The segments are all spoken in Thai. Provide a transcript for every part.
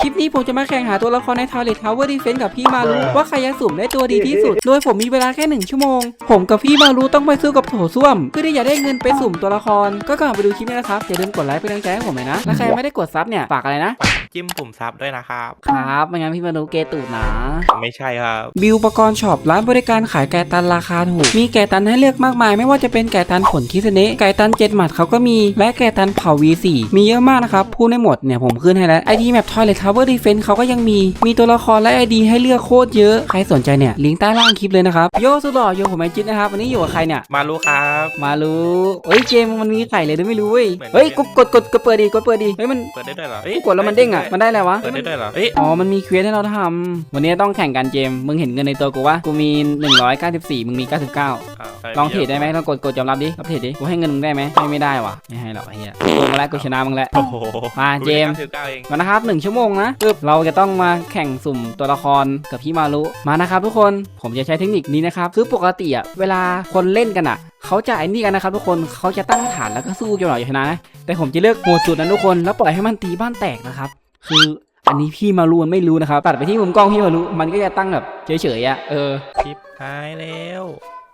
คลิปนี้ผมจะมาแข่งหาตัวละครใน Toilet Tower Defense กับพี่มารุว่าใครจะสุ่มได้ตัวดีที่สุด โดยผมมีเวลาแค่หนึ่งชั่วโมง ผมกับพี่มารุต้องไปสู้กับโถส้วมเพื่อที่จะได้เงินไปสุ่มตัวละคร ก็ก่อนไปดูคลิปนี้นะครับอย่าลืมกดไลค์เป็นกำลังใจให้ผมหน่อยนะและใครไม่ได้กดซับเนี่ยฝากอะไรนะ จิ้มปุ่มซับด้วยนะครับ ครับไม่งั้นพี่มารุเกตูดนะ ไม่ใช่ครับ บิวปกรณ์ช็อปร้านบริการขายไก่ตันราคาถูก มีไก่ตันให้เลือกมากมาย ไม่ว่าจะเป็นไก่ตันผลคิสเนะไก่ตันเจ็ดหมัดเขาก็มี และไก่ตันเผา V4 มีเยอะมากนะครับ พูดไม่หมดเนี่ยผมขึ้นให้แล้วไอดีแมปทอยเลททาวเวอร์ดีเฟนเขาก็ยังมี มีตัวละครและไอดีให้เลือกโคตรเยอะ ใครสนใจเนี่ยลิงก์ใต้ล่างคลิปเลยนะครับ โยสุดหล่อโยผมไอจิตนะครับวันนี้อยู่กับใครเนี่ย มารู้ครับ มารู้เอ้ยเกมมันมีไข่เลยด้วยไม่รู้เว้ยเหมือนเฮ้ยกดกดกดกดเปิดดีกดเปิดดีเฮ้ยมันเปิดได้ด้วยเหรอกดแล้วมันเด้งอะมันได้อะไรวะ เปิดได้ด้วยเหรอเอ้ยอ๋อ มันมีเควสให้เราทำ วันนี้ต้องแข่งกันเจมส์มึงเห็นเงินในตัวกูวะกูมี 194 มึงมี 99าวใครลองเทรดได้ไหมลองกดกดยอมรับดิรับเทรดดิ กูให้เงินมึงได้ไหมให้ไม่ได้วะไม่ให้หรอกไอ้เหี้ยกูมาแล้วกูชนะมึงแล้ว โอ้โหมาเจมส์สิบเก้าเองมานะครับ1ชั่วโมงนะปึ๊บเราจะต้องมาแข่งสุ่มตัวละครกับพี่มารุมานะครับทุกคนผมจะใช้เทคนิคนี้นะครับคือปกติอะเวลาคนเล่นกันอะเขาจะไอ้นี่กันนะครับทุกคนเขาจะตั้งฐานแล้วก็สู้จนหน่อยชนะนะแต่ผมจะเลือกโหมดสุดนะทุกคนแล้วปล่อยให้มันตีบ้านแตกนะครับ คืออันนี้พี่มารุมันไม่รู้นะครับตัดไปที่มุมกล้องพี่มารู้มันก็จะตั้งแบบเฉยๆอะเออคลิปหายแล้ว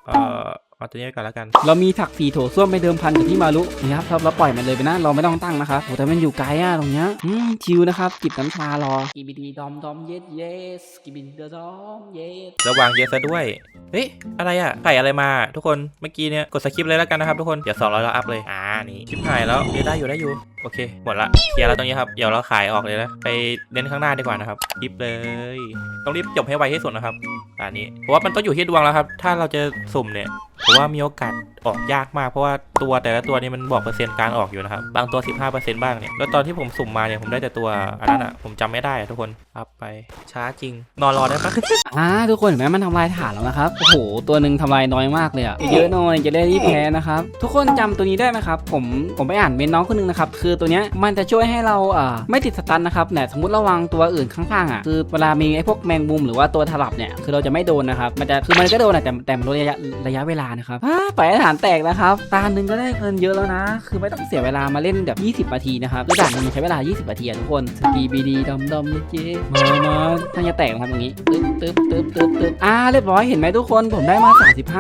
เออ เอาตัวนี้ไปก่อนแล้วกัน เรามีถักสีโถส้วมไปเดิมพันกับพี่มารุนะครับเราเราปล่อยมันเลยไปนะ เราไม่ต้องตั้งนะครับโอ้แต่มันอยู่ไกลอะตรงเนี้ยอืมชิวนะครับจิบน้ำชารอกิบิดีดอมดอมเยสเยสกิบิดีดอมเยสระวังเยอะซะด้วยเฮ้ยอะไรอะไข่อะไรมา ทุกคนเมื่อกี้เนี่ยกดสคริปต์เลยแล้วกันนะครับทุกคนเดี๋ยวสองร้อยเราอัพเลยอ่านี่คลิปหายแล้วเดี๋ยวได้อยู่ได้อยู่โอเค หมดละเคลียร์แล้วตรงนี้ครับเดี๋ยวเราขายออกเลยนะไปเน้นข้างหน้าดีกว่านะครับคลิปเลย ต้องรีบจบให้ไวที่สุดนะครับอันนี้เพราะว่ามันต้องอยู่ที่ดวงแล้วครับ ถ้าเราจะสุ่มเนี่ย ผมว่ามีโอกาสออกยากมากเพราะว่าตัวแต่ละตัวนี้มันบอกเปอร์เซ็นต์การออกอยู่นะครับ บางตัว 15%บ้างเนี่ย แล้วตอนที่ผมสุ่มมาเนี่ยผมได้แต่ตัวอันนั้นอะผมจำไม่ได้อะทุกคนอัพไปช้าจริง นอนรอได้ปะ อ่าทุกคนเห็นไหมมันทำลายฐานแล้วนะครับโอ้โหตัวหนึ่งทำลายน้อยมากเลยอะเยอะหน่อยจะได้รีบแพ้นะครับทุกคนจำตัวนี้ได้ไหมครับผมผมไปอ่านเมนน้องคนหนึงนะครับคือตัวเนี้ยมันจะช่วยให้เราอ่าไม่ติดสตันนะครับแต่สมมติระวังตัวอื่นข้างๆอะคือเวลามีไอ้พวกแมงมุมหรือว่าตัวถลับเนี่ยคือเราจะไม่โดนนะครับมันจะคือมันก็โดนอะแต่แต่มันลดระยะระยะเวลานะครับปล่อยให้ฐานแตกนะครับ ตาหนึ่งก็ได้เงินเยอะแล้วนะ คือไม่ต้องเสียเวลามาเล่นแบบ 20นาทีนะครับคือด่านมันใช้เวลา 20นาทีอะทุกคนสกีบีดีดำดำเจ๊มามาถ้าจะแตกนะครับตรงนี้ตึ๊บตึ๊บตึ๊บตึ๊บตึ๊บอ่าเรียบร้อยเห็นไหมทุกคนผมได้มา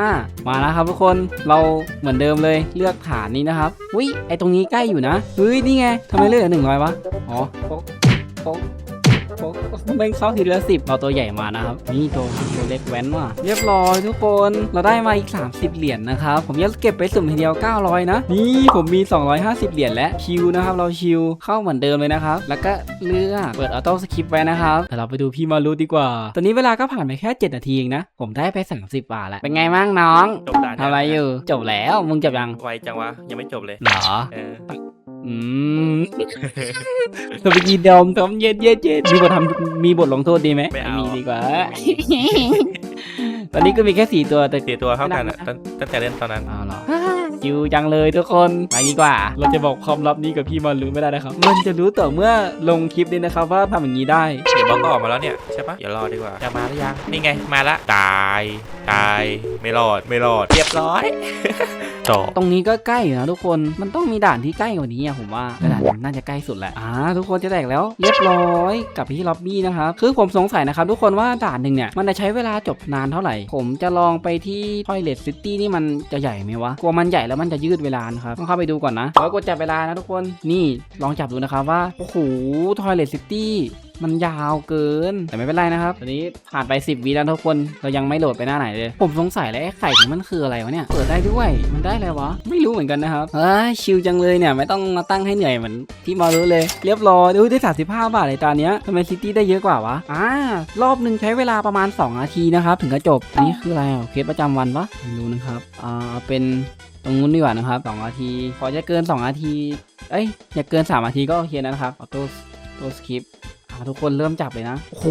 35 มาแล้วครับทุกคนเราเหมือนเดิมเลยเลือกฐานนี้นะครับอุ้ยไอตรงนี้ใกล้อยู่นะเฮ้ยนี่ไงทำไมเลือกเหลือหนึ่งร้อยวะอ๋อโป๊ะโป๊ะ โป๊ะแม่งเข้าทีละสิบเอาตัวใหญ่มานะครับ นี่ตัวตัวเล็กแว้นว่ะเรียบร้อยทุกคนเราได้มาอีก 30 เหรียญนะครับ ผมจะเก็บไปสุ่มทีเดียว 900 นะ นี่ผมมี 250 เหรียญและชิวนะครับ เราชิวเข้าเหมือนเดิมเลยนะครับ แล้วก็เลือกเปิดออโต้สคริปต์ไว้นะครับแต่เราไปดูพี่มารุดีกว่า ตอนนี้เวลาก็ผ่านไปแค่ 7 นาทีเองนะ ผมได้ไป 30 บาทแล้ว เป็นไงบ้างน้องจบด่านทำอะไรอยู่ จบแล้ว มึงจบยัง ไวจังวะ ยังไม่จบเลย เหรอเออ อืมสวัสดีดอมทอมเย็ดเย็ดเย็ดมีบททำมีบทลงโทษดีไหมไม่เอามี ดีกว่า ตอนนี้ก็มีแค่สี่ตัวแต่ สี่ตัวเท่ากันอะตั้งตั้งแต่เล่นตอนนั้น เอาเหรอจิวจังเลยทุกคนไปดีกว่า เราจะบอกความลับนี้กับพี่มันรู้ไม่ได้นะครับ มันจะรู้ต่อเมื่อลงคลิปนี้นะครับว่าทำอย่างนี้ได้ เดี๋ยวบล็อกก็ออกมาแล้วเนี่ยใช่ปะเดี๋ยวรอดีกว่าจะมาหรือยัง นี่ไงมาละ ตาย ตาย ไม่รอด ไม่รอด เรียบร้อย จบตรงนี้ก็ใกล้อยู่นะทุกคน มันต้องมีด่านที่ใกล้กว่านี้อะผมว่าแต่ด่านนี้น่าจะใกล้สุดแหละ อ่า ทุกคนจะแตกแล้ว เรียบร้อยกลับไปที่ล็อบบี้นะครับ คือผมสงสัยนะครับทุกคนว่าด่านหนึ่งเนี่ย มันจะใช้เวลาจบนานเท่าไหร่ ผมจะลองไปที่ทอยเลทซิตี้นี่มันจะใหญ่ไหมวะ กลัวมันใหญ่แล้วมันจะยืดเวลานะครับ ต้องเข้าไปดูก่อนนะแล้วกดจับเวลานะทุกคน นี่ลองจับดูนะครับว่า โอ้โหทอยเลทซิตี้ มันยาวเกิน แต่ไม่เป็นไรนะครับ ตอนนี้ผ่านไป 10วิแล้วทุกคน เรายังไม่โหลดไปหน้าไหนเลย ผมสงสัยแล้วไอ้ไข่ของมันคืออะไรวะเนี่ย เปิดได้ด้วย มันได้อะไรวะ ไม่รู้เหมือนกันนะครับเฮ้ยชิลจังเลยเนี่ย ไม่ต้องมาตั้งให้เหนื่อยเหมือนที่มารู้เลย เรียบร้อยดูได้35 บาทในตอนเนี้ยทำไมซิตี้ได้เยอะกว่าวะ อ่า รอบหนึ่งใช้เวลาประมาณ 2 นาทีนะครับถึงจะจบ อันนี้คืออะไรเคสประจำวันปะไม่รู้นะครับ อ่า เป็นตรงนู้นดีกว่านะครับ2นาทีพอจะเกิน 2 นาที เอ้ย อย่าเกิน 3 นาทีก็โอเคนะครับ ออโต้ ออโต้สคริป ทุกคนเริ่มจับเลยนะโอ้โห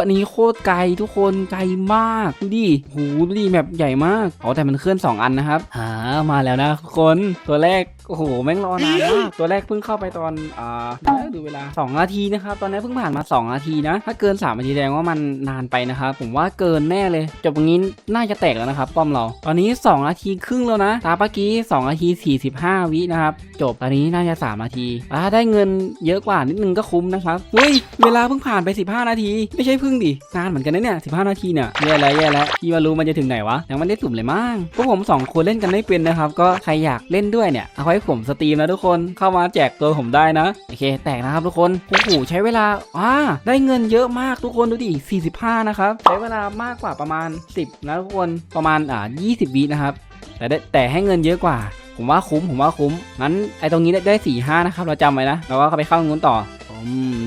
อันนี้โคตรไกลทุกคนไกลมากดูดิโหดูดิแบบใหญ่มากอ๋อแต่มันเคลื่อน 2 อันนะครับอ่ามาแล้วนะทุกคนตัวแรกโอ้โหแม่งรอนานมากตัวแรกเพิ่งเข้าไปตอนอ่าเดี๋ยวดูเวลา 2 นาทีนะครับตอนนี้เพิ่งผ่านมา 2 นาทีนะ ถ้าเกิน 3 นาทีแสดงว่ามันนานไปนะครับผมว่าเกินแน่เลย จบตรงนี้น่าจะแตกแล้วนะครับป้อมเรา ตอนนี้ 2 นาทีครึ่งแล้วนะตาเมื่อกี้ 2 นาที 45 วินะครับจบตอนนี้น่าจะ 3 นาทีอ่าได้เงินเยอะกว่านิดนึงก็คุ้มนะครับเฮ้ยเวลาเพิ่งผ่านไป 15 นาที ไม่ใช่เพิ่งดิ นานเหมือนกันนะเนี่ย 15 นาทีเนี่ยแย่แล้วแย่แล้วพี่มารู้มันจะถึงไหนวะ ยังไม่ได้สุ่มเลยมั้งพวกผมสองคนเล่นกันไม่เป็นนะครับ ก็ใครอยากเล่นด้วยเนี่ย เอาไว้ผมสตรีมนะทุกคน เข้ามาแจกตัวผมได้นะ โอเค แตกนะครับทุกคนโอ้โหใช้เวลาอ่าได้เงินเยอะมากทุกคนดูดิ 45 นะครับ ใช้เวลามากกว่าประมาณ 10 นะทุกคน ประมาณอ่า20วินะครับ แต่ได้แต่ให้เงินเยอะกว่า ผมว่าคุ้ม ผมว่าคุ้ม งั้นไอ้ตรงนี้ได้สี่ห้านะครับ เราจำไว้นะ เราก็ไปเข้านู้นต่อ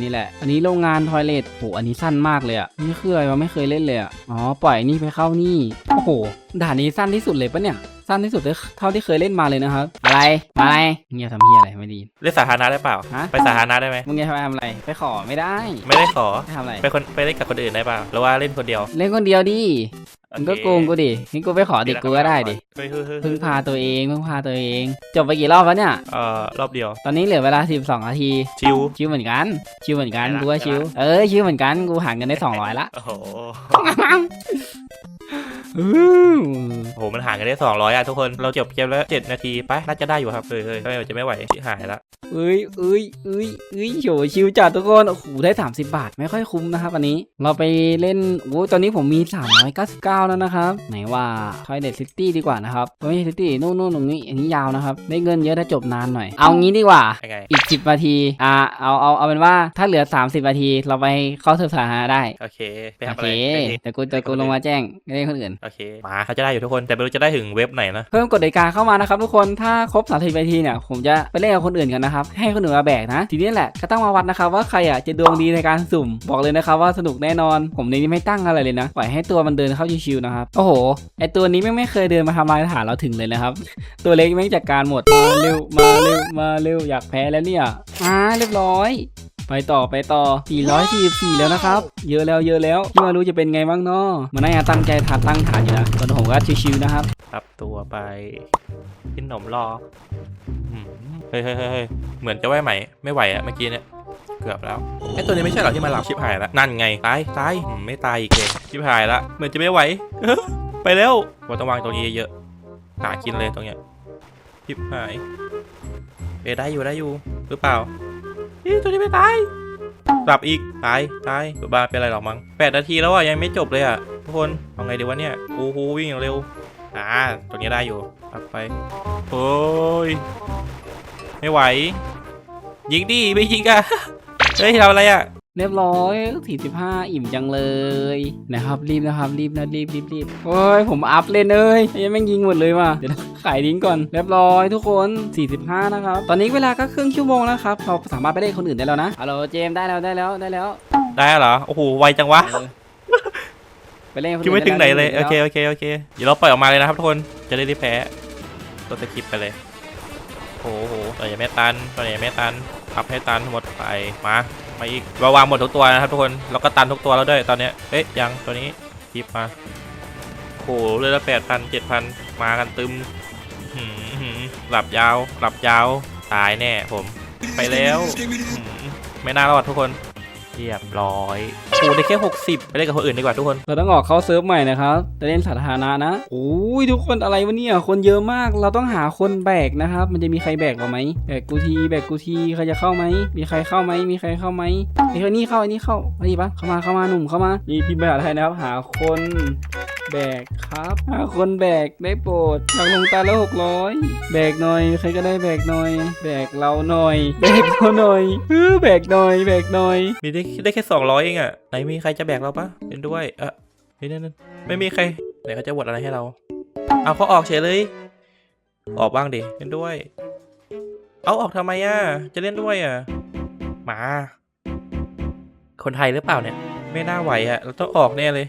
นี่แหละ อันนี้โรงงานทอยเลทโหอันนี้สั้นมากเลยอะนี่คืออะไรวะไม่เคยเล่นเลยอะอ๋อปล่อยนี่ไปเข้านี่โอ้โหด่านนี้สั้นที่สุดเลยปะเนี่ยสั้นที่สุดเท่าที่เคยเล่นมาเลยนะครับ อะไรมาอะไรเงียบทำเฮียอะไรไม่ไดีเล่นสาธารณะได้เปล่าฮะไปสาธารณะได้ไหมมึงจะทำอะไรไปขอไม่ได้ ไม่ได้ขอไปทำอะไรไปคนไปเล่นกับคนอื่นได้เปล่าหรือว่าเล่นคนเดียว เล่นคนเดียวดิ มึงก็โกงกูดินี่กูไปขอเด็กกูก็ได้ดิ เฮ้ยเฮ้ยเฮ้ยพึ่งพาตัวเองพึ่งพาตัวเอง จบไปกี่รอบแล้วเนี่ย เอ่อรอบเดียว ตอนนี้เหลือเวลา 12นาที ชิว ชิวเหมือนกัน ชิวเหมือนกันไหนล่ะกูว่าไหนล่ะชิว เออชิวเหมือนกัน กูหาเงินได้200ละ โอ้โหอู้ โอ้โห มันห่างกันได้สองร้อยอะทุกคน เราจบเกมแล้วเจ็ดนาที ไป น่าจะได้อยู่ครับ เฮ้ยเฮ้ยเฮ้ยจะไม่ไหวที่หายละเอ้ยเอ้ยเอ้ยเอ้ยโหชิวจัดทุกคน โอ้โห ได้ 30 บาท ไม่ค่อยคุ้มนะครับอันนี้ เราไปเล่น โอ้ตอนนี้ผมมี 399 แล้วนะครับ ไหนว่า Toilet City ดีกว่านะครับไม่ใช่ City นู่นนู่นตรงนี้ อันนี้ยาวนะครับ ได้เงินเยอะถ้าจบนานหน่อย เอางี้ดีกว่ายังไงอีก 10 นาที อ่า เอาเอาเอาเป็นว่า ถ้าเหลือ 30 นาที เราไปเข้าเทอมสาธารณะได้ โอเค ไปโอทำอะเคไรไปดิแต่กูแต่กูลงมาแจ้งไม่ได้คนอื่นโอเค มาเขาจะได้อยู่ทุกคน แต่ไม่รู้จะได้ถึงเว็บไหนนะ เพิ่มกฎกติกาเข้ามานะครับทุกคน ถ้าครบ 30นาทีเนี่ย ผมจะไปเล่นกับคนอื่นกันนะครับ ให้คนอื่นมาแบกนะ ทีนี้แหละก็ต้องมาวัดนะครับว่าใครอะจะดวงดีในการสุ่ม บอกเลยนะครับว่าสนุกแน่นอน ผมในนี้ไม่ตั้งอะไรเลยนะ ปล่อยให้ตัวมันเดินเข้าชิวๆนะครับ โอ้โห ไอตัวนี้ไม่ไม่เคยเดินมาทำลายฐานเราถึงเลยนะครับ ตัวเล็กไม่จัดการหมด มาเร็ว มาเร็ว มาเร็ว อยากแพ้แล้วเนี่ย อ่า เรียบร้อย ไปต่อไปต่อ 444 แล้วนะครับ เยอะแล้วเยอะแล้วที่มารู้จะเป็นไงบ้างเนาะมันน่าจะตั้งใจทาตั้งฐานอยู่นะส่วนผมก็ชิวๆนะครับรับตัวไปกินขนมรอเฮ้ยเฮ้ยเฮ้ยเหมือนจะไหวไหม ไม่ไหวอะเมื่อกี้เนี่ยเกือบแล้วไอ้ตัวนี้ไม่ใช่หรอที่มาหลับชิบหายละนั่นไงตายตายไม่ตายอีกเลยชิบหายละเหมือนจะไม่ไหวไปแล้วว่าต้องวางตรงนี้เยอะๆหากินเลยตรงเนี้ยชิบหายเอยได้อยู่ได้อยู่หรือเปล่า อีตัวนี้ไม่ตายกลับอีก ตาย ตายบ้าเป็นอะไรหรอกมั้งแปดนาทีแล้วอะ ยังไม่จบเลยอะ ทุกคนเอาไงดีวะเนี่ยโอ้โหวิ่งเร็ว อ่าตรงนี้ได้อยู่ปักไป โอ้ย ไม่ไหว ยิงดิไม่ยิงอะเฮ้ยทำอะไรอะ เรียบร้อย 45 อิ่มจังเลยนะครับ รีบนะครับ รีบนะรีบรีบรีบโอ้ยผมอัพเล่นเลยยังแม่งยิงหมดเลยว่ะเดี๋ยวนะขายดิ้งก่อน เรียบร้อยทุกคน 45 นะครับ ตอนนี้เวลาก็ครึ่งชั่วโมงแล้วครับ เราสามารถไปเล่นคนอื่นได้แล้วนะฮัลโหลเจมส์ได้แล้วได้แล้วได้แล้ว ได้เหรอ โอ้โห ไวจังวะเออไปเล่นกับคนคิดอื่นไม่ถึงไหนเลยด้โอเค โอเค โอเค เดี๋ยวเราปล่อยออกมาเลยนะครับทุกคน จะได้รีบแพ้ตัวสกิปไปเลยโอ้โหตัวใหญ่ไม่ตันตัวใหญ่ไม่ตันพับให้ตันหมดไป มา มาอีกเราวางหมดทุกตัวนะครับทุกคนเราก็ตันทุกตัวแล้วด้วยตอนนี้เอ๊ะยังตัวนี้คิปมาโหเรือละแปดพันเจ็ดพันมากันตึมหลับยาวหลับยาวตายแน่ผมไปแล้ว ไม่น่ารอดทุกคน เรียบร้อยโอ้ได้แค่ 60 ไปเล่นกับคนอื่นดีกว่าทุกคน เราต้องออกเข้าเซิร์ฟใหม่นะครับจะเล่นสาธารณะนะโอ้ยทุกคนอะไรวะเนี่ย คนเยอะมาก เราต้องหาคนแบกนะครับ มันจะมีใครแบกเราไหมแบกกูที แบกกูที ใครจะเข้าไหม มีใครเข้าไหม มีใครเข้าไหมไอ้คนนี้เข้าไอ้นี่เข้าไอ้นี่ปะเข้ามา เข้ามา หนุ่ม เข้ามา นี่พิมพ์ภาษาไทยนะครับ หาคน แบกครับหาคนแบกได้โปรดอยากลงตาละหกร้อยแบกหน่อยใครก็ได้แบกหน่อย แบกเราหน่อย แบกเราหน่อยเออแบกหน่อย แบกหน่อย มีได้ได้แค่200เองอะไหนมีใครจะแบกเราปะเห็นด้วยเออเฮ้ยนั่นนั่นไม่มีใครไหนเขาจะบดอะไรให้เราเอาเขาออกเฉยเลย ออกบ้างดิเล่นด้วย เอาออกทำไมอะจะเล่นด้วยอะมา คนไทยหรือเปล่าเนี่ย ไม่น่าไหวอะเราต้องออกแน่เลย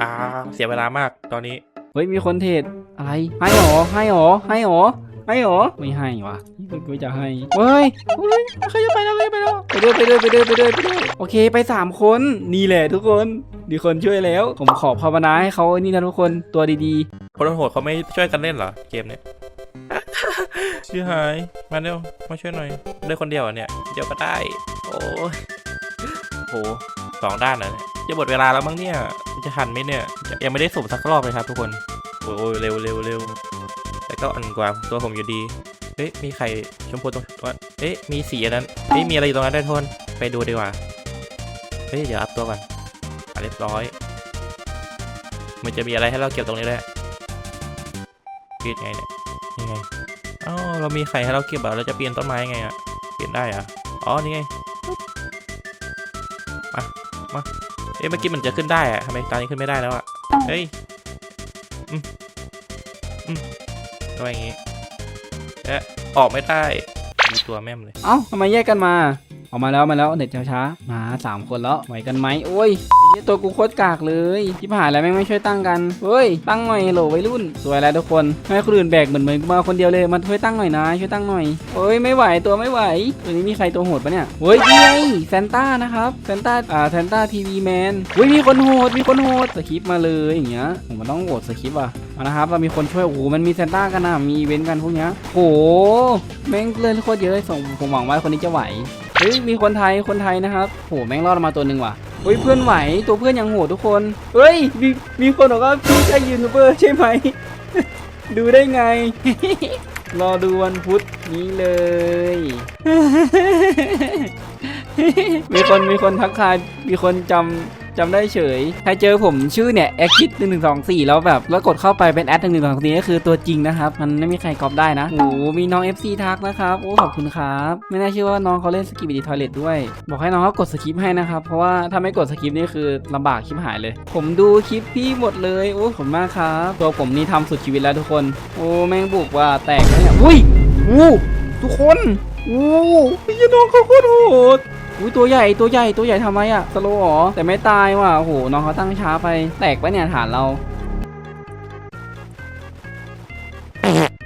อ่า เสียเวลามากตอนนี้ เฮ้ย มีคนเทรดอะไร ให้หรอ ให้หรอ ให้หรอ ให้หรอ ไม่ให้วะนี่กูจะให้ เฮ้ยเฮ้ยใครจะไปแล้วใครจะไปแล้ว ไปด้วยไปด้วยไปด้วยไปด้วยไปด้วยโอเค ไปสามคน นี่แหละทุกคน มีคนช่วยแล้ว ผมขอภาวนาให้เขานี่นะทุกคน ตัวดีคนโหดเขาไม่ช่วยกันเล่นเหรอ เกมเนี้ยชื่อหาย มาเร็ว มาช่วยหน่อยได้คนเดียวเหรอเนี่ย เดียวก็ได้ โอ้ยโหสองด้านนะเนี่ย จะหมดเวลาแล้วมั้งเนี่ยจะทันไหมเนี่ยยังไม่ได้สุ่มสักรอบเลยครับทุกคนโอ้ยเร็วเร็วเร็วแต่ก็อันกว่าตัวผมอยู่ดีเอ๊ะมีใครชมพูตรงว่าเอ๊ะมีสีอันนั้นเอ๊ะมีอะไรอยู่ตรงนั้นได้ทุนไปดูดีกว่าเฮ้ยเดี๋ยวอัพตัวก่อนอะเรียบร้อย มันจะมีอะไรให้เราเก็บตรงนี้ด้วยปิดไงเนี่ยนี่ไงอ๋อเรามีไข่ให้เราเก็บแบบเราจะเปลี่ยนต้นไม้ไงอะเปลี่ยนได้อะอ๋อนี่ไง เอ๊ะเมื่อกี้มันจะขึ้นได้อะทำไมตอนนี้ขึ้นไม่ได้แล้วอะเฮ้ยอืมอืมทำไมอย่างงี้เอ๊ะออกไม่ได้มีตัวแม่มเลย เอ้าทำไมแยกกันมา ออกมาแล้วมาแล้วเด็ดช้าๆมาสามคนแล้วไหวกันไหมโอ้ยไอ้เหี้ยตัวกูโคตรกากเลยที่ผ่านแล้วแม่งไม่ช่วยตั้งกันเฮ้ยตั้งหน่อยโหลวัยรุ่น สวยแล้วทุกคนไม่ให้คนอื่นแบกเหมือนเหมือนมาคนเดียวเลยมันช่วยตั้งหน่อยนะช่วยตั้งหน่อยเฮ้ยไม่ไหวตัวไม่ไหวตัวนี้มีใครตัวโหดปะเนี่ยเฮ้ยนี่ไงแซนต้านะครับแซนต้าอ่าแซนต้าทีวีแมนเฮ้ยมีคนโหดมีคนโหดสคริปมาเลยอย่างเงี้ยผมมันต้องโหวตสคริปอะมานะครับเรามีคนช่วยโอ้โหมันมีแซนต้ากันนะมีอีเวนต์กันพวกเนี้ยโหแม่งเล่นโคตรเยอะส่งผมหวังว่าคนนี้จะไหว เฮ้ยมีคนไทยคนไทยนะครับโหแม่งรอดมาตัวหนึ่งว่ะเฮ้ยเพื่อนไหวตัวเพื่อนยังโหดทุกคนเฮ้ยมีมีคนบอกว่าพี่ใช่ยูทูบเบอร์ใช่ไหมดูได้ไง รอดูวันพุธนี้เลย มีคนมีคนทักทายมีคนจำ จำได้เฉย ใครเจอผมชื่อเนี่ยแอคคิดหนึ่งหนึ่งสองสี่แล้วแบบ แล้วกดเข้าไปเป็นแอดหนึ่งหนึ่งสองสี่ก็คือตัวจริงนะครับ มันไม่มีใครก๊อปได้นะ โอ้มีน้อง FC ทักนะครับ โอ้ ขอบคุณครับ ไม่น่าเชื่อว่าน้องเขาเล่นสกิปบิดีทอยเลตด้วย บอกให้น้องเขากดสกิปให้นะครับ เพราะว่าถ้าไม่กดสกิปนี่คือลำบากชิบหายเลย ผมดูคลิปพี่หมดเลย โอ้ขอบมากครับ ตัวผมนี่ทำสุดชีวิตแล้วทุกคน โอ้แม่งบุกว่าแตกแล้วเนี่ย อุ้ยอู้ทุกคนอู้ไอ้ยี่น้องเขาโคตรโหด อุ้ยตัวใหญ่ตัวใหญ่ตัวใหญ่ทำไมอะสโลอ๋อแต่ไม่ตายว่ะโอ้โหน้องเขาตั้งช้าไปแตกปะเนี่ยฐานเรา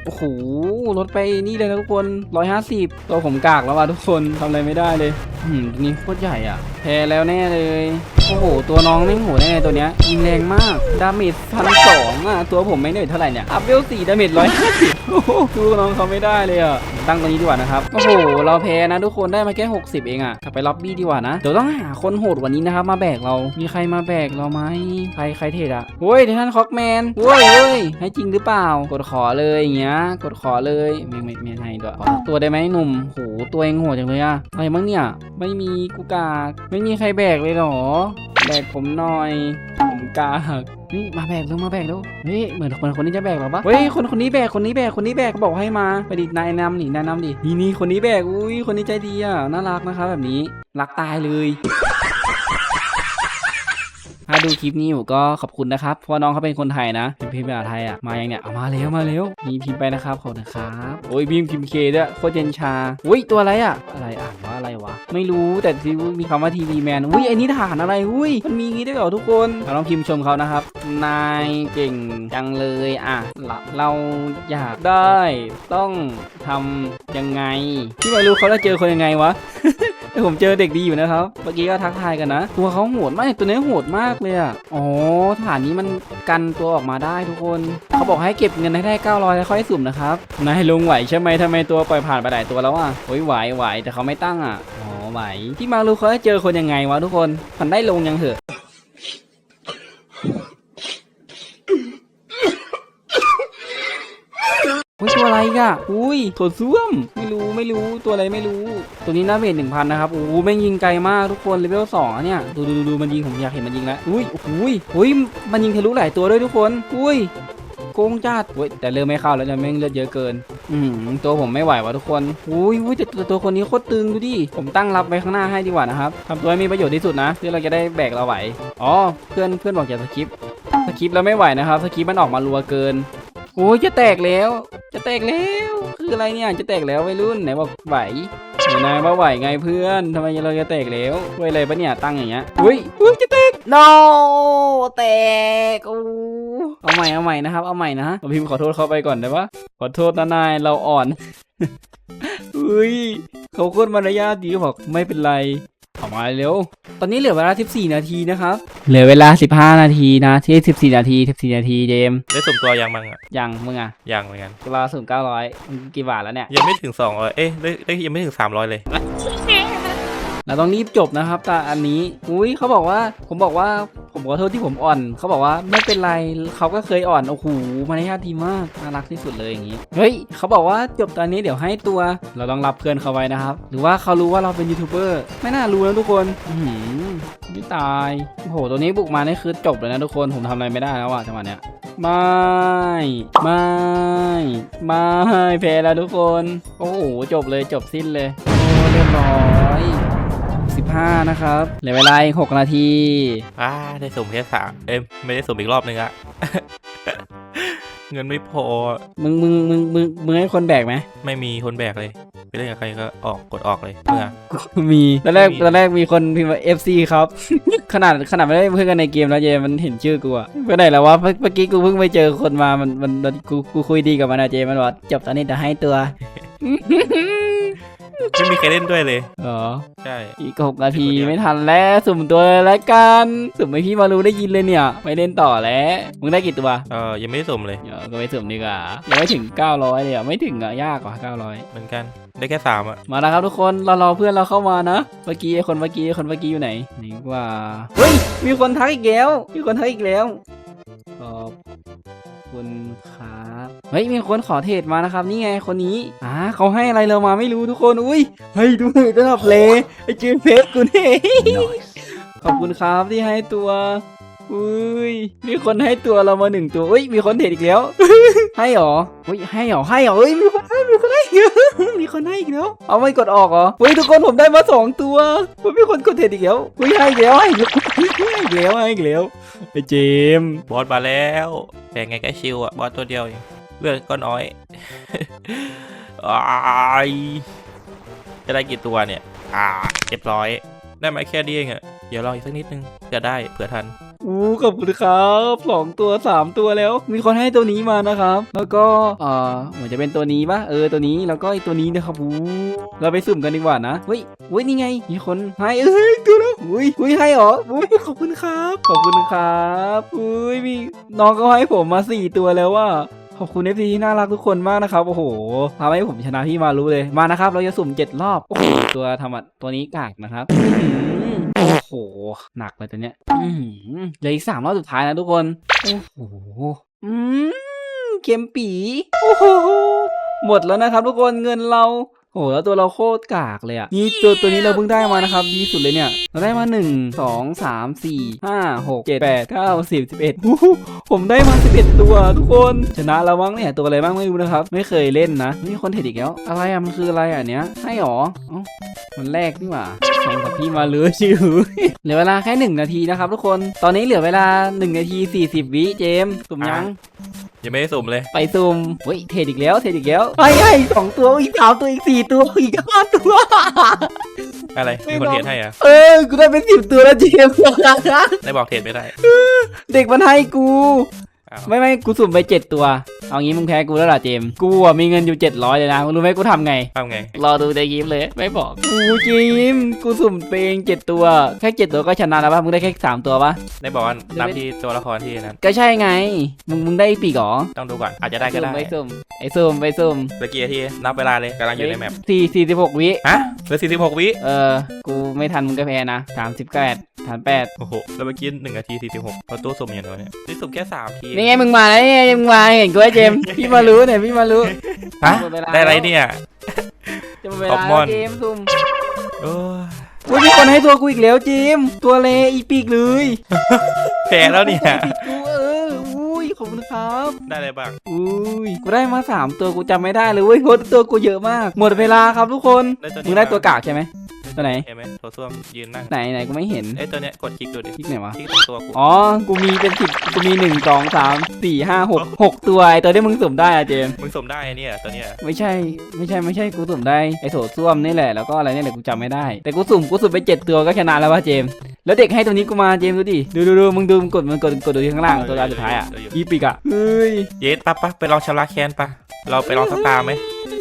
โอ้โหลดไปนี่เลยนะทุกคน 150 ตัวผมกากแล้วว่ะทุกคนทำอะไรไม่ได้เลย อืมตัวนี้โคตรใหญ่อะแพ้แล้วแน่เลย โอ้โห ตัวน้องไม่โหแน่ตัวเนี้ยยิงแรงมาก ดาเมจพันสองอะ ตัวผมไม่เหนื่อยเท่าไหร่เนี่ย อัพเวลสี่ดาเมจร้อยห้าสิบโอ้โหดูน้องเขาไม่ได้เลยอะ ตั้งตัวนี้ดีกว่านะครับ โอ้โห เราแพ้นะทุกคนได้มาแค่60เองอะ กลับไปล็อบบี้ดีกว่านะ เดี๋ยวต้องหาคนโหดวันนี้นะครับมาแบกเรา มีใครมาแบกเราไหม ใครใครเทรดอะเฮ้ยเดทันคอกแมนเฮ้ยเฮ้ย ให้จริงหรือเปล่า กดขอเลยอย่างเงี้ย กดขอเลยไม่ไม่ไม่ให้ด้วยตัวได้ไหมหนุ่มโหตัวเองโหดจังเลยอะอะไรบ้างเนี่ย ไม่มีกูกากไม่มีใครแบกเลยเหรอ แบกผมหน่อย ผมกากนี่มาแบกแล้วมาแบกแล้วเฮ้ยเหมือนคนคนนี้จะแบกเหรอปะเฮ้ยคนคนนี้แบกคนนี้แบกคนนี้แบกเขาบอกให้มาไปดินายนำนี่นายนำดินี่นี่คนนี้แบกอุ้ยคนนี้ใจดีอะน่ารักนะครับแบบนี้รักตายเลย ถ้าดูคลิปนี้อยู่ก็ขอบคุณนะครับ เพราะน้องเขาเป็นคนไทยนะพิมพ์ภาษาไทยอะ มาอย่างเนี้ยเอามาเร็วมาเร็วมีพิมพ์ไปนะครับขอบคุณครับโอ้ยพิมพ์พิมพ์เคด้วยโคตรเย็นชาอุ้ยตัวอะไรอะ อะไรอ่านว่าอะไรวะ ไม่รู้แต่ที่มีคำว่าทีวีแมนอุ้ยไอ้นี่ฐานอะไรอุ้ยมันมีงี้ด้วยเหรอทุกคนเราต้องพิมพ์ชมเขานะครับ นายเก่งจังเลยอะเราเราอยากได้ต้องทำยังไงที่ไม่รู้เขาจะเจอคนยังไงวะ แต่ผมเจอเด็กดีอยู่นะครับ เมื่อกี้ก็ทักทายกันนะ ตัวเขาโหดมากตัวนี้โหดมากเลยอะ อ๋อฐานนี้มันกันตัวออกมาได้ทุกคน เขาบอกให้เก็บเงินให้ได้900แล้วค่อยสุ่มนะครับ นายลุงไหวใช่ไหมทำไมตัวปล่อยผ่านไปหลายตัวแล้วอะโอ้ยไหวไหวแต่เขาไม่ตั้งอะ อ๋อไหว ที่มารู้เขาจะเจอคนยังไงวะทุกคนมันได้ลงยังเหอะ อุ้ยตัวอะไรอีกอะอุ้ยโถส้วม ไม่รู้ไม่รู้ตัวอะไรไม่รู้ ตัวนี้หน้าเบสหนึ่งพันนะครับโอ้โหแม่งยิงไกลมากทุกคนเลเวลสองอะเนี่ยดูดูดูดูมันยิงผมอยากเห็นมันยิงแล้วอุ้ยอุ้ยอุ้ยมันยิงทะลุหลายตัวด้วยทุกคนอุ้ยโกงจัดอุ้ยแต่เริ่มไม่เข้าแล้วจะแม่งเลือดเยอะเกิน อืมตัวผมไม่ไหวว่ะทุกคนอุ้ยอุ้ยแต่ตัวตัวคนนี้โคตรตึงดูดิ ผมตั้งรับไว้ข้างหน้าให้ดีกว่านะครับทำตัวให้มีประโยชน์ที่สุดนะ เพื่อเราจะได้แบกเราไหว อ๋อ เพื่อนเพื่อนบอกอย่าสกิป สกิปแล้วไม่ไหวนะครับ สกิปมันออกมารัวเกิน โอ้ยจะแตกแล้ว จะแตกแล้ว คืออะไรเนี่ย จะแตกแล้ววัยรุ่นไหนบอกไหวไหนนายว่าไหวไงเพื่อนทำไมเราจะแตกแล้วด้วยอะไรปะเนี่ยตั้งอย่างเงี้ยอุ้ยอุ้ยจะแตก no แตกโอ้เอาใหม่เอาใหม่นะครับเอาใหม่นะผมพิมพ์ขอโทษเขาไปก่อนได้ปะขอโทษนะนายเราอ่อนอุ้ยเขาโคตรมารยาทดีเขาบอกไม่เป็นไร เอามาเร็ว ตอนนี้เหลือเวลา 14 นาทีนะครับ เหลือเวลา 15 นาทีนะที่14 นาที 14 นาทีเจมส์ได้สุ่มตัวยังมั้งอะยังมึงอะยังเหมือนกันกูรอสูง900กี่บาทแล้วเนี่ย ยังไม่ถึงสองร้อยเอ้ยได้ได้ยังไม่ถึงสามร้อยเลย เราต้องรีบจบนะครับแต่อันนี้ อุ้ยเขาบอกว่าผมบอกว่าผมขอโทษที่ผมอ่อน เขาบอกว่าไม่เป็นไรเขาก็เคยอ่อนโอ้โหมารยาทดีมากน่ารักที่สุดเลยอย่างนี้เฮ้ยเขาบอกว่าจบตอนนี้เดี๋ยวให้ตัว เราต้องรับเพื่อนเขาไว้นะครับ หรือว่าเขารู้ว่าเราเป็นยูทูบเบอร์ไม่น่ารู้นะทุกคนอืไม่ตายโอ้โหตัวนี้บุกมานี่คือจบเลยนะทุกคนผมทำอะไรไม่ได้แล้วอะจังหวะเนี้ยไม่ไม่ไม่แพ้แล้วทุกคน โอ้โหจบเลยจบสิ้นเลยโอ้เรียบร้อย 15 นะครับเหลือเวลาอีก6นาที อ่าได้สุ่มแค่สามเอ้ยไม่ได้สุ่มอีกรอบนึงอะ เงินไม่พอมึงมึงมึงมึงมึงให้คนแบกไหมไม่มีคนแบกเลย ไปเล่นกับใครก็ออกกดออกเลยเมื่อมีตอนแรกมี ตอนแรกมีคนพิมพ์ว่า FC ครับ ขนาดขนาดไม่ได้เพื่อนกันในเกมแล้วเจมันเห็นชื่อกูอะไปไหนแล้ววะเมื่อเมื่อกี้กูเพิ่งไปเจอคนมามันมันมันกูกูคุยดีกับมันอะเจมันบอกจบตอนนี้จะให้ตัว ไม่มีใครเล่นด้วยเลยอ๋อใช่ อีกหกนาทีเดี๋ยวไม่ทันแล้วสุ่มตัวเลยละกันสุ่มให้พี่มารู้ได้ยินเลยเนี่ย ไม่เล่นต่อแล้วมึงได้กี่ตัวเออยังไม่ได้สุ่มเลย เดี๋ยวก็ไปสุ่มดีกว่ายังไม่ถึง 900เลยอะไม่ถึงอะยากกว่า 900 เหมือนกัน ได้แค่สามอะมาแล้วครับทุกคนเรารอเพื่อนเราเข้ามานะเมื่อกี้ไอ้คนเมื่อกี้ไอ้คนเมื่อกี้อยู่ไหนนี่ว่าเฮ้ยมีคนทักอีกแล้วมีคนทักอีกแล้วขอบ คุณครับเฮ้ยมีคนขอเทรดมานะครับนี่ไงคนนี้อ่าเขาให้อะไรเรามาไม่รู้ทุกคนอุ้ยเฮ้ยดูระดับเลไอจีเพชรกูเนี่ยขอบคุณครับที่ให้ตัวอุ้ยมีคนให้ตัวเรามาหนึ่งตัวอุ้ยมีคนเทรดอีกแล้ว ให้หรออุ้ยให้หรอให้หรอเอ้ยมีคนให้มีคนให้มีคนให้อีกแล้วเอาไม่กดออกเหรออุ้ยทุกคนผมได้มาสองตัวอุ้ยมีคนกดเทรดอีกแล้วอุ้ยให้อีกแล้วให้อีกแล้วให้อีกแล้วให้อีกแล้วไอเจมบอสมาแล้วแต่ไงก็ชิวอะบอสตัวเดียวเองเลือดก็น้อยอ้ายจะได้กี่ตัวเนี่ยอ่าเรียบร้อย ได้ไหมแค่นี้เองอะเดี๋ยวรออีกสักนิดนึงจะได้เผื่อทัน อู้ขอบคุณครับสองตัวสามตัวแล้ว มีคนให้ตัวนี้มานะครับ แล้วก็เอ่อเหมือนจะเป็นตัวนี้ปะเออตัวนี้แล้วก็ไอตัวนี้นะครับอู้เราไปสุ่มกันดีกว่านะเฮ้ยเฮ้ยนี่ไง มีคนให้เอ้ยตัวแล้วอุ้ยอุ้ยให้เหรออุ้ยขอบคุณครับ ขอบคุณครับอุ้ยมีน้องก็ให้ผมมาสี่ตัวแล้วว่าขอบคุณเอฟซีที่น่ารักทุกคนมากนะครับ โอ้โหทำให้ผมชนะพี่มารู้เลยมานะครับ เราจะสุ่มเจ็ดรอบตัวธรรมะตัวนี้กากนะครับ หือโหหนักเลยตัวเนี้ยเหลืออีกสามรอบสุดท้ายนะทุกคน โอ้โห อืมเข็มปี โอ้โห หมดแล้วนะครับทุกคนเงินเรา โอ้โหแล้วตัวเราโคตรกากเลยอะนี่ตัวตัวนี้เราเพิ่งได้มานะครับดีสุดเลยเนี่ย เราได้มาหนึ่งสองสามสี่ห้าหกเจ็ดแปดเก้าสิบสิบเอ็ดผมได้มาสิบเอ็ดตัวทุกคนชนะแล้วมั้งเนี่ยตัวอะไรบ้างไม่รู้นะครับ ไม่เคยเล่นนะมีคนเทรดอีกแล้ว อะไรอะมันคืออะไรอะเนี้ยให้หรอเอ้ามันแรกนี่หว่าแข่งกับพี่มาเลยชิวเหลือเวลาแค่หนึ่งนาทีนะครับทุกคนตอนนี้เหลือเวลาหนึ่งนาทีสี่สิบวิเจมส์สุ่มยัง ยังไม่ได้สุ่มเลย ไปซุ่มเฮ้ยเทรดอีกแล้วเทรดอีกแล้วไอ้ไอ้สองตัวอีกสามตัวอีกสี่ตัวอีกห้าตัว อะไรไม่มีคนต้องเทรดให้อะเออกูได้เป็นสิบตัวแล้วเจมส์ได้บอกเทรดไม่ได้เด็กมันให้กู อ้าวไม่ไม่กูสุ่มไปเจ็ดตัว เอางี้มึงแพ้กูแล้วล่ะเจมส์กูอะมีเงินอยู่เจ็ดร้อยเลยนะมึงรู้ไหมกูทำไง ทำไง รอดูในคลิปเลย ไม่บอกกูจิมกูสุ่มไปเองเจ็ดตัว แค่เจ็ดตัวก็ชนะแล้วป่ะมึงได้แค่สามตัวป่ะได้บอกว่านับที่ตัวละครที่นั้น ก็ใช่ไง มึงมึงได้ปีกเหรอต้องดูก่อน อาจจะได้ก็ได้ไปสุ่มไปสุ่มไปสุ่มเมื่อกี้ที่นับเวลาเลยกำลังอยู่ในแมปสี่สี่สิบหกวิ ฮะเหลือ46 วิ เออ กูไม่ทันมึงก็แพ้นะสามสิบแปดฐานแปดโอ้โห แล้วเมื่อกี้หนึ่งนาที 46เราตู้สุ่มอย่างเดียวเนี่ยนี่สุ่มแค่สามที นี่ไงมึงมาแล้วนี่ไงมึงมาเห็นกูไอ้เจมส์พี่มารู้เนี่ยพี่มารู้ ฮะหมดเวลาได้อะไรเนี่ย จะหมดเวขอลาบมอนแล้วเจมส์ซุ่มโอ้ยอุ้ยมีคนให้ตัวกูอีกแล้วเจมส์ตัวเลอีปีกเลยแพ้แล้วเนี่ยกูเอออุ้ยขอบคุณครับ ได้อะไรบ้าง อุ้ยกูได้มาสามตัวกูจำไม่ได้เลยเว้ยโคตรตัวกูเยอะมาก หมดเวลาครับทุกคนได้ตัวนี้ มึงได้ตัวกากใช่ไหม ตัวไหน เห็นไหมโถส้วมยืนนั่งไหนไหนกูไม่เห็นเอ้ยตัวเนี้ยกดคลิกดูดิคลิกไหนวะ คลิกตรงตัวกูอ๋อ กูมีเป็นสิบกูมีหนึ่งสองสามสี่ห้าหกหกตัวไอตัวที่มึงสุ่มได้อะเจมส์มึงสุ่มได้ไอ้เนี่ยตัวเนี้ยไม่ใช่ ไม่ใช่ไม่ใช่กูสุ่มได้ไอโถส้วมนี่แหละแล้วก็อะไรนี่แหละกูจำไม่ได้ แต่กูสุ่มกูสุ่มไปเจ็ดตัวก็ชนะแล้ววะเจมส์แล้วเด็กให้ตัวนี้กูมาเจมส์ดูดิดูดูดูมึงดูมึงกดมึงกดกดดูที่ข้างล่างตัวสุดท้ายอะอีปิกอะเฮ้ย เยสปะปะไปลองชำระแค้นปะเราไปลองสตาร์ไหม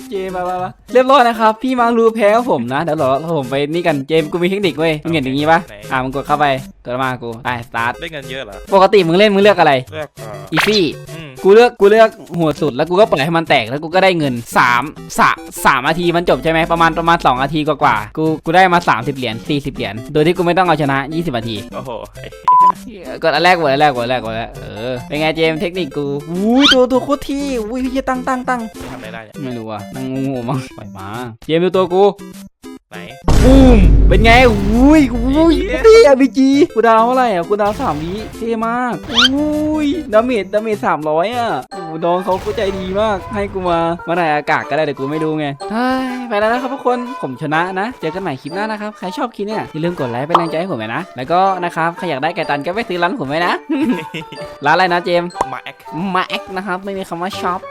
เจมส์มามามาเรียบร้อยนะครับ พี่มารู้แพ้ผมนะ เดี๋ยวเราเราผมไปนี่กัน เจมส์กูมีเทคนิคเว้ยมึงเห็นอย่างงี้ปะอะมึงกดเข้าไป กดมากู ไป สตาร์ท ได้เงินเยอะเหรอ ปกติมึงเล่นมึงเลือกอะไร เลือกเอ่ออีซี่อืม กูเลือกกูเลือกหัวสุดแล้วกูก็ปล่อยให้มันแตกแล้วกูก็ได้เงิน3ามสามสามนาทีมันจบใช่ไหมประมาณประมาณ2นาทีกว่าๆกูกูได้มา 30 เหรียญ40 เหรียญโดยที่กูไม่ต้องเอาชนะ 20นาทีโอ้โหไอ้กดอันแรกกดอันแรกกดอันแรกกดอันแรกเออเป็นไงเจมส์เทคนิคกูอุ้ยตัวตัวโคตรที่อุ้ยพี่จะตั้งตั้งตั้งทำอะไรได้เนี่ยไม่รู้อะนั่งงูๆมั้งปล่อยมาเจมส์ดูตัวกู ไหนบูมเป็นไงอุ้ยอุ้ยดีอะบีจีกูดาวเท่าไหร่อะกูดาวสามวิเท่มากอุ้ยดาเมจดาเมจสามร้อยอะโอ้โหน้องเขากูใจดีมาก ให้กูมามาไหนอากาศก็ได้แต่กูไม่ดูไงเฮ้ยไปแล้วนะครับทุกคนผมชนะนะ เจอกันใหม่คลิปหน้านะครับ ใครชอบคลิปเนี่ยอย่าลืมกดไลค์เป็นแรงใจให้ผมไว้นะ แล้วก็นะครับใครอยากได้ไก่ตันก็ไปซื้อร้านผมไว้นะร้านอะไรนะเจมส์มาแอคมาแอคนะครับไม่มีคำว่าช็อป